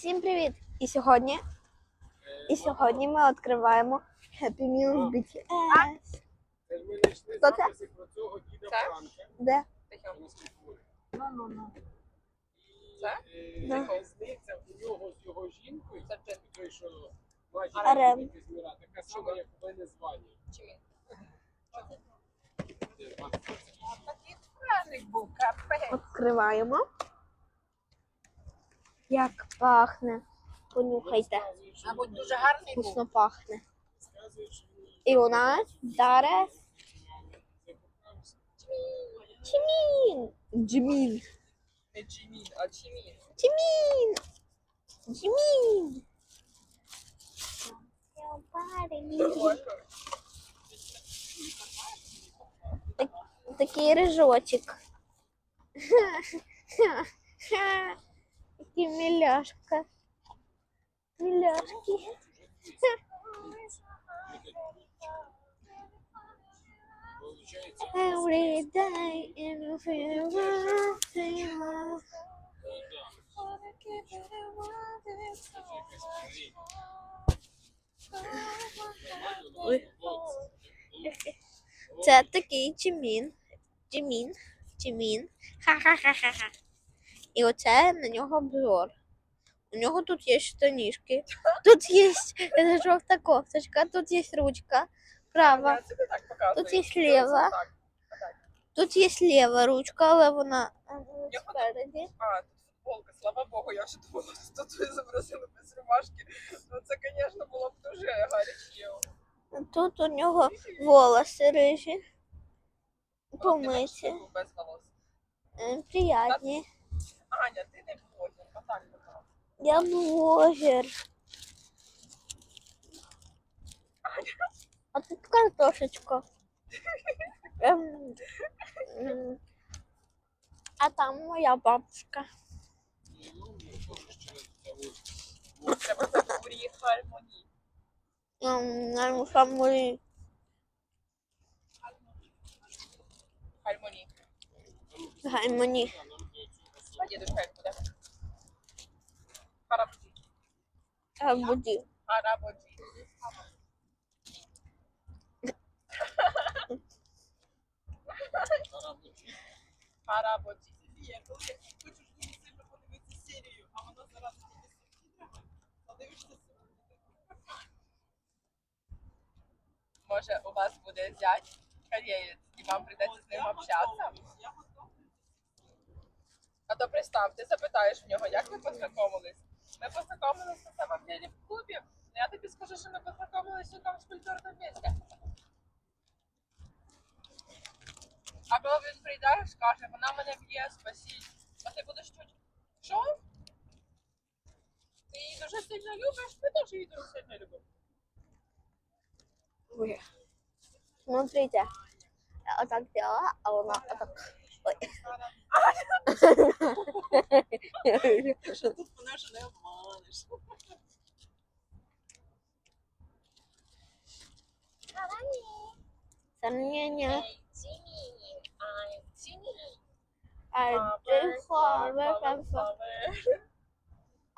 Всім привіт! І сьогодні, і сьогодні ми відкриваємо Happy Meal BTS. Ж ми знайшли Хто це? Це? Де? Ну, ну, ну. Це? е, Да. різниця у нього з його жінкою, Це той, що матір Арем. Така сама, як у мене звання. Чи він? Це 20. Такий був, капець. Відкриваємо. Як пахне. Понюхайте. Мабуть, дуже гарний був. Вкусно пахне. І у нас зараз. Чимін. Джимін. Не Джимін, а Чимін. Джимін. Джимін. Прикольно. Такий рижочок. Такий миляшка. Миляшки. Получається, Every day in a few months. ну, да, це якась хрень. Ой. Це такий Джимін. Джимін. Джимін. Ха-ха-ха-ха-ха. І оце на нього обзор. У нього тут є штанішки. Тут є жовта кофточка, тут є ручка. Права. Тут є слева. Тут є ліва ручка, але вона е, спереді. А, тут футболка, слава Богу, я вже думала, що тут зобразили без рубашки. Ну це, звісно, було б дуже гаряче. Тут у нього волоси рижі. Помиті. Е, Приятні. Аня, ти не блогер, отак будь Я блогер. А тут картошечка. Ем, ем. А там моя бабушка. Треба категорії гармонії. Ем, Нам самої Гармонії. А дідушка як буде? Харабуді. Габуді. Харабуді. Харабуді. Я коли хочеш дуже сильно подивитися серію, а вона зараз тільки з субтитрами, подивишся Може, у вас буде зять кореєць, і вам прийдеться з ним общатися? А то представ, ти запитаєш в нього, як ви познайомились? Ми познайомились на самом деле в клубі. Ну, Я тобі скажу, що ми познайомились у там скульптурному місці. Або він прийде і скаже, вона мене б'є, спасіть. А ти будеш чуть. Що? Ти її дуже сильно любиш? Ми теж її дуже сильно любимо. Ой. Смотрите. Я вот так делала, а она вот так. Ой. Що тут мене вже не обманеш. Сомнения. Тіні, ай, тіні. I do flower and flower.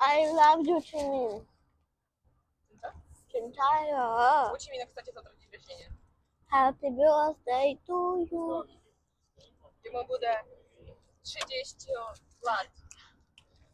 I love you, Jimin. Читаю. Учи меня, кстати, завтра день рождения. Happy birthday to you. Йому буде 30 лат.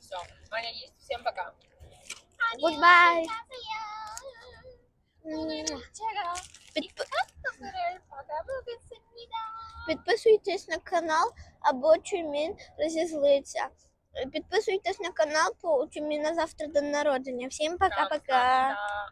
Все. Аня есть. Всем пока. Goodbye. Підп- Підписуйтесь на канал, або Чумін розізлиться. Підписуйтесь на канал, бо у Чуміна завтра день народження. Всім пока-пока. Пока.